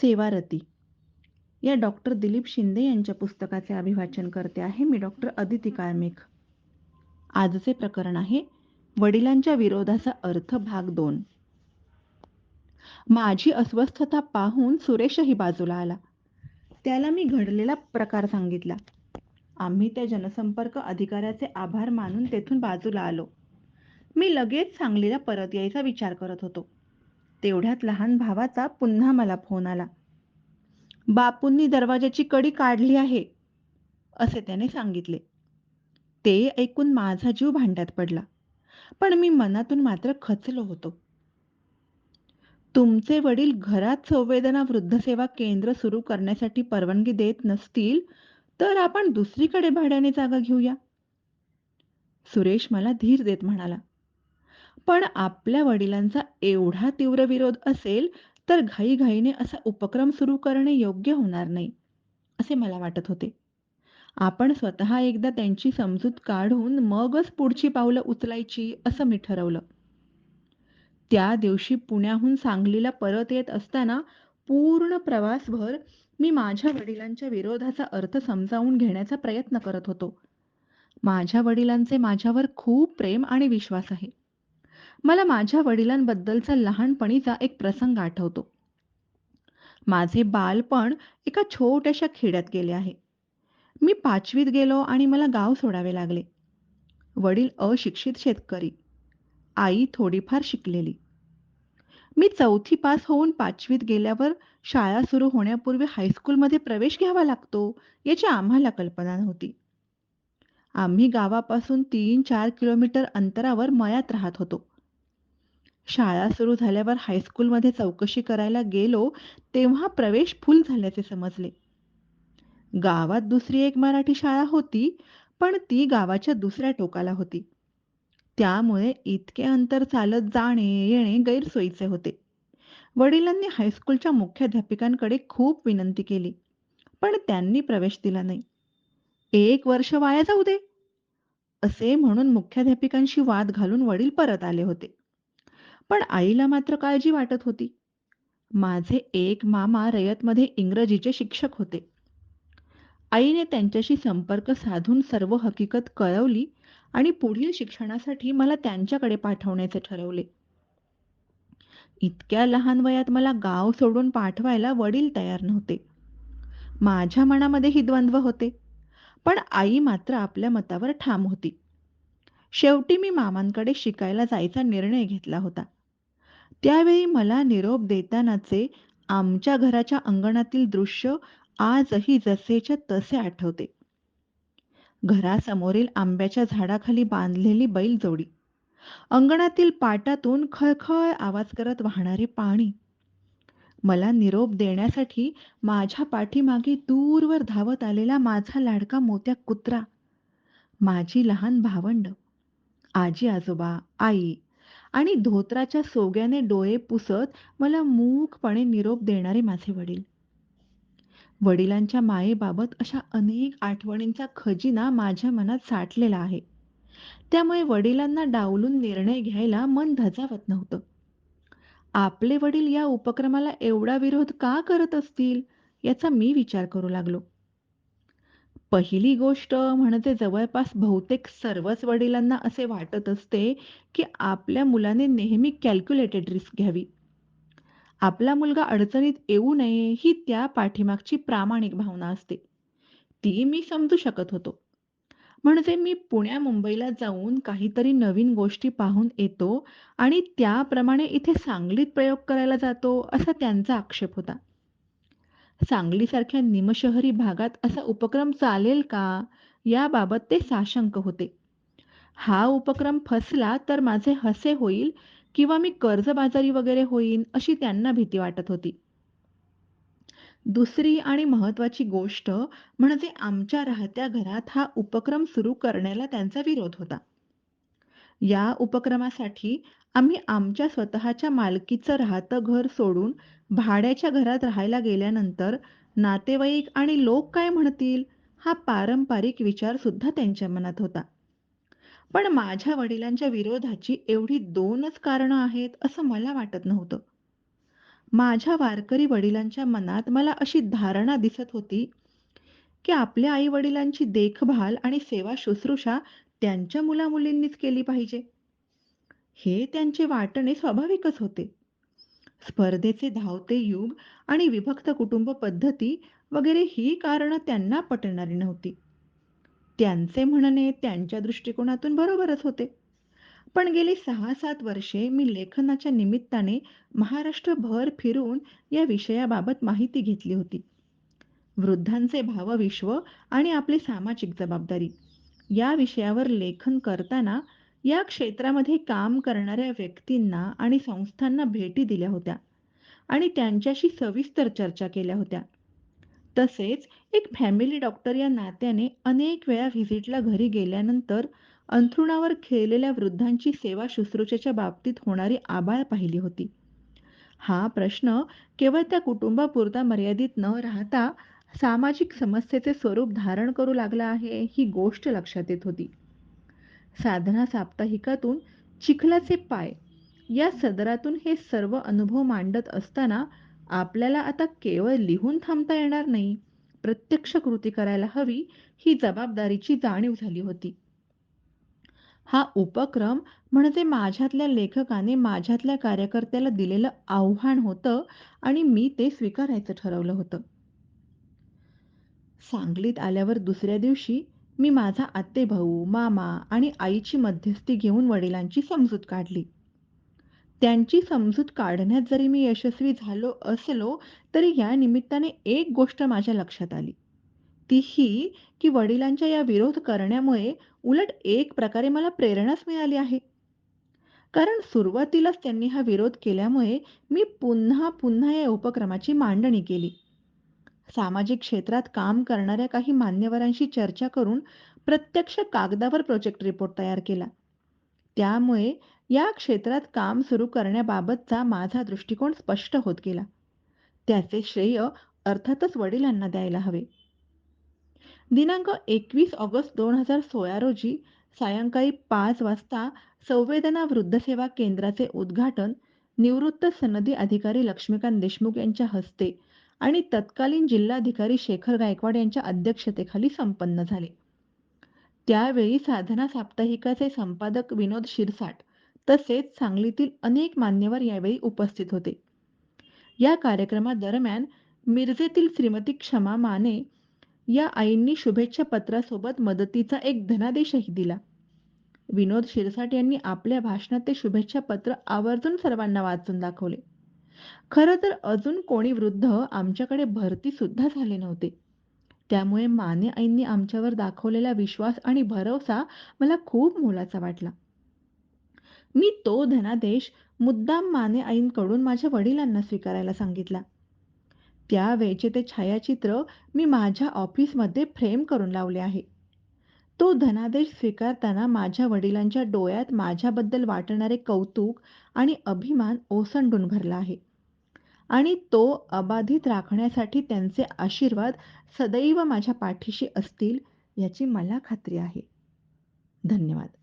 सेवारती. या डॉक्टर दिलीप शिंदे यांच्या पुस्तकाचे अभिवाचन करते आहे मी डॉक्टर अदिती काळमेघ. आजचे प्रकरण आहे वडिलांच्या विरोधाचा अर्थ भाग दोन. माझी अस्वस्थता पाहून सुरेशही बाजूला आला. त्याला मी घडलेला प्रकार सांगितला. आम्ही त्या जनसंपर्क अधिकाऱ्याचे आभार मानून तेथून बाजूला आलो. मी लगेच सांगलीला परत यायचा विचार करत होतो. तेवढ्यात लहान भावाचा पुन्हा मला फोन आला. बापूंनी दरवाजाची कडी काढली आहे असे त्याने सांगितले. ते ऐकून माझा जीव भांड्यात पडला. पण मी मनातून मात्र खचलो होतो. तुमचे वडील घरात संवेदना वृद्धसेवा केंद्र सुरू करण्यासाठी परवानगी देत नसतील तर आपण दुसरीकडे भाड्याने जागा घेऊया. सुरेश मला धीर देत म्हणाला. पण आपल्या वडिलांचा एवढा तीव्र विरोध असेल तर घाईघाईने असा उपक्रम सुरू करणे योग्य होणार नाही असे मला वाटत होते. आपण स्वतः एकदा त्यांची समजूत काढून मगच पुढची पावलं उचलायची असं मी ठरवलं. त्या दिवशी पुण्याहून सांगलीला परत येत असताना पूर्ण प्रवासभर मी माझ्या वडिलांच्या विरोधाचा अर्थ समजावून घेण्याचा प्रयत्न करत होतो. माझ्या वडिलांचे माझ्यावर खूप प्रेम आणि विश्वास आहे. मला माझ्या वडिलांबद्दलचा लहानपणीचा एक प्रसंग आठवतो. माझे बालपण एका छोट्याशा खेड्यात गेले आहे. मी पाचवीत गेलो आणि मला गाव सोडावे लागले. वडील अशिक्षित शेतकरी. आई थोडीफार शिकलेली. मी चौथी पास होऊन पाचवीत गेल्यावर शाळा सुरू होण्यापूर्वी हायस्कूलमध्ये प्रवेश घ्यावा लागतो याची आम्हाला कल्पना नव्हती. आम्ही गावापासून तीन चार किलोमीटर अंतरावर मयात राहत होतो. शाळा सुरू झाल्यावर हायस्कूलमध्ये चौकशी करायला गेलो तेव्हा प्रवेश फुल झाल्याचे समजले. गावात दुसरी एक मराठी शाळा होती पण ती गावाच्या दुसऱ्या टोकाला होती. त्यामुळे इतके अंतर चालत जाणे येणे गैरसोयीचे होते. वडिलांनी हायस्कूलच्या मुख्याध्यापिकांकडे खूप विनंती केली पण त्यांनी प्रवेश दिला नाही. एक वर्ष वाया जाऊ दे असे म्हणून मुख्याध्यापिकांशी वाद घालून वडील परत आले होते. पण आईला मात्र काळजी वाटत होती. माझे एक मामा रयतमध्ये इंग्रजीचे शिक्षक होते. आईने त्यांच्याशी संपर्क साधून सर्व हकीकत कळवली आणि पुढील शिक्षणासाठी मला त्यांच्याकडे पाठवण्याचे ठरवले. इतक्या लहान वयात मला गाव सोडून पाठवायला वडील तयार नव्हते. माझ्या मनामध्येही द्वंद्व होते. पण आई मात्र आपल्या मतावर ठाम होती. शेवटी मी मामांकडे शिकायला जायचा निर्णय घेतला होता. त्यावेळी मला निरोप देतानाचे आमच्या घराच्या अंगणातील दृश्य आजही जसेच्या तसे आठवते. घरासमोरील आंब्याच्या झाडाखाली बांधलेली बैलजोडी. अंगणातील पाटातून खळखळ आवाज करत वाहणारे पाणी. मला निरोप देण्यासाठी माझ्या पाठीमागे दूरवर धावत आलेला माझा लाडका मोत्या कुत्रा. माझी लहान भावंड. आजी आजोबा आई आणि धोत्राच्या सोग्याने डोळे पुसत मला मूकपणे निरोप देणारे माझे वडील. वडिलांच्या मायेबाबत अशा अनेक आठवणींचा खजिना माझ्या मनात साठलेला आहे. त्यामुळे वडिलांना डावलून निर्णय घ्यायला मन धजावत नव्हतं. आपले वडील या उपक्रमाला एवढा विरोध का करत असतील याचा मी विचार करू लागलो. पहिली गोष्ट म्हणजे जवळपास बहुतेक सर्वच वडिलांना असे वाटत असते की आपल्या मुलाने नेहमी कॅल्क्युलेटेड रिस्क घ्यावी. आपला मुलगा अडचणीत येऊ नये ही त्या पाठीमागची प्रामाणिक भावना असते. ती मी समजू शकत होतो. म्हणजे मी पुण्या मुंबईला जाऊन काहीतरी नवीन गोष्टी पाहून येतो आणि त्याप्रमाणे इथे सांगलीत प्रयोग करायला जातो असा त्यांचा आक्षेप होता. सांगलीसारख्या निमशहरी भागात असा उपक्रम चालेल का? याबाबत ते साशंक होते. हा उपक्रम फसला तर माझे हसे होईल किंवा मी कर्जबाजारी वगैरे होईन अशी त्यांना भीती वाटत होती. दुसरी आणि महत्वाची गोष्ट म्हणजे आमच्या राहत्या घरात हा उपक्रम सुरू करण्याला त्यांचा विरोध होता. या उपक्रमासाठी आम्ही आमच्या स्वतःच्या मालकीचं राहतं घर सोडून भाड्याच्या घरात राहायला गेल्यानंतर नातेवाईक आणि लोक काय म्हणतील हा पारंपरिक विचार सुद्धा त्यांच्या मनात होता. पण माझ्या वडिलांच्या विरोधाची एवढी दोनच कारणं आहेत असं मला वाटत नव्हतं. माझ्या वारकरी वडिलांच्या मनात मला अशी धारणा दिसत होती, की आपल्या आई-वडिलांची देखभाल आणि सेवा शुश्रूषा त्यांच्या मुलामुलींनीच केली पाहिजे. हे त्यांचे वाटणे स्वाभाविकच होते. स्पर्धेचे धावते युग आणि विभक्त कुटुंब पद्धती वगैरे ही कारणं त्यांना पटणारी नव्हती. त्यांचे म्हणणे त्यांच्या दृष्टिकोनातून बरोबरच होते. पण गेली 6-7 वर्षे मी लेखनाच्या निमित्ताने महाराष्ट्रभर फिरून या विषयाबाबत माहिती घेतली होती. वृद्धांचे भावविश्व आणि आपली सामाजिक जबाबदारी या विषयावर लेखन करताना या क्षेत्रामध्ये काम करणाऱ्या व्यक्तींना आणि संस्थांना भेटी दिल्या होत्या आणि त्यांच्याशी सविस्तर चर्चा केल्या होत्या. तसेच एक फॅमिली डॉक्टर या नात्याने अनेक वेळा व्हिजिटला घरी गेल्यानंतर अंथरुणावर खेळलेल्या वृद्धांची सेवा शुश्रूषेच्या बाबतीत होणारी आबाळ पाहिली होती. हा प्रश्न केवळ त्या कुटुंबापुरता मर्यादित न राहता सामाजिक समस्येचे स्वरूप धारण करू लागला आहे, ही गोष्ट लक्षात येत होती. साधना साप्ताहिकातून चिखलाचे पाय या सदरातून हे सर्व अनुभव मांडत असताना आपल्याला आता केवळ लिहून थांबता येणार नाही, प्रत्यक्ष कृती करायला हवी, ही जबाबदारीची जाणीव झाली होती. हा उपक्रम म्हणजे माझ्यातल्या लेखकाने माझ्यातल्या कार्यकर्त्याला दिलेलं आव्हान होतं आणि मी ते स्वीकारायचं ठरवलं होतं. सांगलीत आल्यावर दुसऱ्या दिवशी मी माझा आत्तेभाऊ, मामा आणि आईची मध्यस्थी घेऊन वडिलांची समजूत काढली. त्यांची समजूत काढण्यात जरी मी यशस्वी झालो असलो, तरी या निमित्ताने एक गोष्ट माझ्या लक्षात आली. ती ही, की वडिलांच्या या विरोध करण्यामुळे उलट एक प्रकारे मला प्रेरणाच मिळाली आहे. कारण सुरुवातीलाच त्यांनी हा विरोध केल्यामुळे मी पुन्हा-पुन्हा या उपक्रमाची मांडणी केली. सामाजिक क्षेत्रात काम करणाऱ्या काही मान्यवरांशी चर्चा करून प्रत्यक्ष कागदावर प्रोजेक्ट रिपोर्ट तयार केला. त्यामुळे या क्षेत्रात काम सुरू करण्याबाबतचा माझा दृष्टिकोन स्पष्ट होत गेला. त्याचे श्रेय अर्थातच वडिलांना द्यायला हवे. दिनांक 21 ऑगस्ट 2016 रोजी सायंकाळी पाच वाजता संवेदना वृद्धसेवा केंद्राचे उद्घाटन निवृत्त सनदी अधिकारी लक्ष्मीकांत देशमुख यांच्या हस्ते आणि तत्कालीन जिल्हाधिकारी शेखर गायकवाड यांच्या अध्यक्षतेखाली संपन्न झाले. त्यावेळी साधना साप्ताहिकाचे संपादक विनोद शिरसाट तसेच सांगलीतील अनेक मान्यवर यावेळी उपस्थित होते. या कार्यक्रमादरम्यान मिरजेतील श्रीमती क्षमा माने या आईंनी शुभेच्छा पत्रासोबत मदतीचा एक धनादेशही दिला. विनोद शिरसाट यांनी आपल्या भाषणात ते शुभेच्छा पत्र आवर्जून सर्वांना वाचून दाखवले. खरं तर अजून कोणी वृद्ध आमच्याकडे भरती सुद्धा झाले नव्हते. त्यामुळे माने आईंनी आमच्यावर दाखवलेला विश्वास आणि भरवसा मला खूप मोलाचा वाटला. मी तो धनादेश मुद्दाम माने आईंकडून माझ्या वडिलांना स्वीकारायला सांगितला. त्यावेळचे ते छायाचित्र मी माझ्या ऑफिसमध्ये फ्रेम करून लावले आहे. तो धनादेश स्वीकारताना माझ्या वडिलांच्या डोळ्यात माझ्याबद्दल वाटणारे कौतुक आणि अभिमान ओसंडून भरला आहे. आणि तो अबाधित राखण्यासाठी त्यांचे आशीर्वाद सदैव माझ्या पाठीशी असतील याची मला खात्री आहे. धन्यवाद.